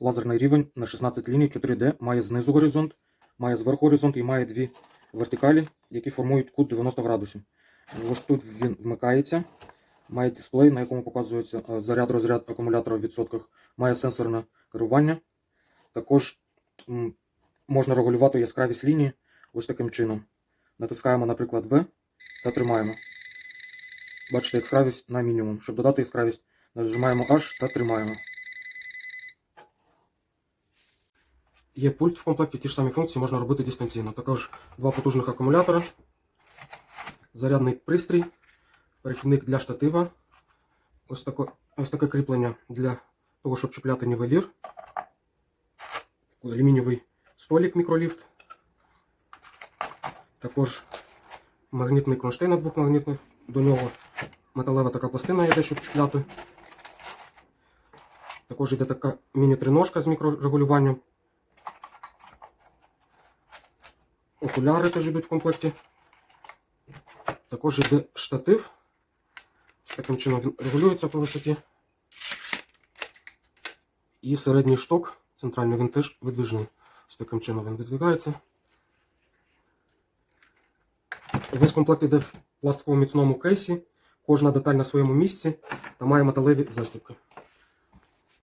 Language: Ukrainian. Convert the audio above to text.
Лазерний рівень на 16 ліній 4D має знизу горизонт, має зверху горизонт і має дві вертикалі, які формують кут 90 градусів. Ось тут він вмикається, має дисплей, на якому показується е, заряд розряд акумулятора в відсотках, має сенсорне керування. Також можна регулювати яскравість лінії ось таким чином. Натискаємо, наприклад, V та тримаємо. Бачите, яскравість на мінімум. Щоб додати яскравість, нажимаємо H та тримаємо. Є пульт в комплекті, ті ж самі функції можна робити дистанційно. Також два потужних акумулятора, зарядний пристрій, перехідник для штатива, ось, тако, ось таке кріплення для того, щоб чіпляти нівелір, такий алюмінієвий столик мікроліфт, також магнітний кронштейн двохмагнітний, до нього металева така пластина йде, щоб чіпляти. Також йде така міні-триножка з мікрорегулюванням. Окуляри теж йдуть в комплекті. Також йде штатив. Таким чином він регулюється по висоті. І середній шток, центральний він теж видвижний. З таким чином він видвигається. Весь комплект йде в пластиковому міцному кейсі. Кожна деталь на своєму місці та має металеві застібки.